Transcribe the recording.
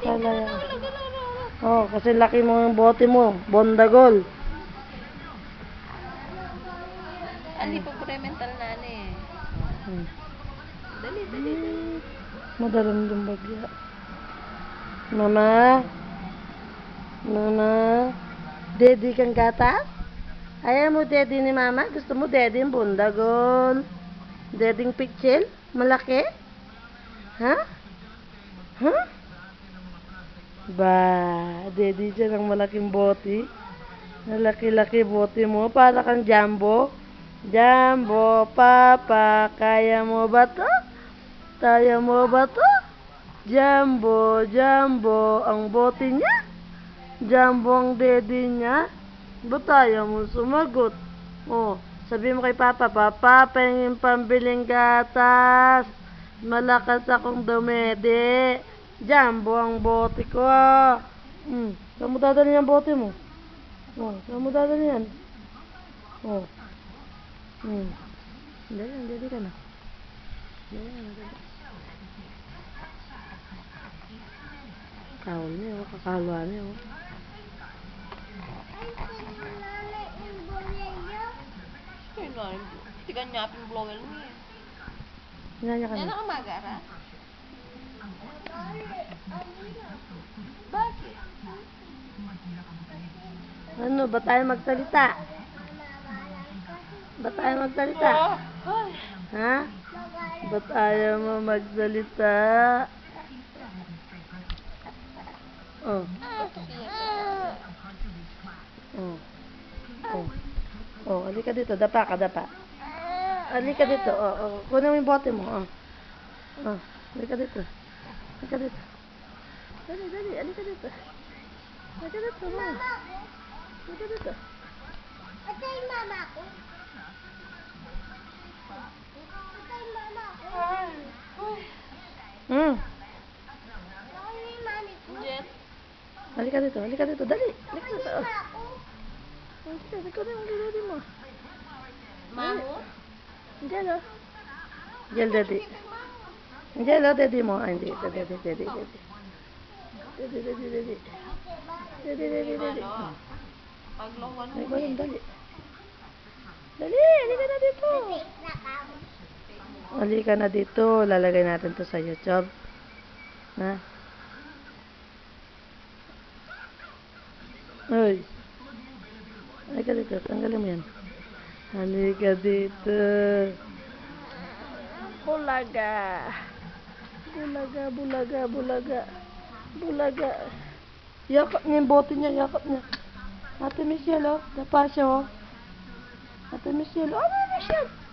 pala yan. Oh, kasi laki mo yung bote mo. Bondagol. Ali pa mental na ano eh. Hmm. Dali, dali, dali. Madalang yung bagya. Mama? Mama? Daddy kang gatas? Ayaw mo daddy ni mama? Gusto mo daddy yung bundagol? Daddy yung pichel? Malaki? Ha? Ha? Ba, daddy siya ng malaking bote. Malaki-laki bote mo. Para kang jumbo. Jumbo, papa, kaya mo ba to? Kaya mo ba to? Jumbo, Jumbo, ang bote niya. Jumbo ang daddy niya. Ba't ayaw mo sumagot? Oh, sabi mo kay Papa, Papa, pahingin pambiling gatas. Malakas akong dumede. Jumbo ang bote ko. ah. Hmm, saan mo dadalhin ang bote mo? Oh, saan mo dadalhin yan? Oh. Hmm. Dali, dali ka na. Dali, dali. Kaon niya, oh. Kakalwa niya, oh. Na, tigan niya apin eh. Hinanya ka Yan na. ang magara. Bakit? Ano, ba tayo magsalita? Ba tayo magsalita? Ha? Ba't ayaw mo magsalita? Oh, oh, oh. Oh, halika dito. Dapa ka, dapa. Halika dito. Oh, oh. Kunin mo yung bote mo. Oh. Oh, halika dito. Halika dito. Dali, dali. Halika dito. Halika dito, ma. Halika dito. Ito yung mama ko. Ito yung mama ko. Hmm. Ako yung mami ko. Jet. Halika dito. Halika dito. Dali. Halika dito. Oh. Mama ko. Halika, ikaw na yung daddy mo. Mamu? Diyan, oh. Diyan, daddy. Diyan, oh, daddy mo. Ah, hindi. Daddy, daddy, daddy. Daddy, daddy, daddy. Daddy, daddy, daddy. Paglawan Ay, mo eh. dali. Dali, halika na dito. Halika na dito. Lalagay natin to sa YouTube. Na? Uy. Halika dito. Tanggalin mo yan. Halika dito. Bulaga. Bulaga, bulaga, bulaga. Bulaga. Yakap niya yung bote niya. Yakap niya. Ate Michelle, oh. Dapa siya, oh. Ate Michelle. Oh, Michelle.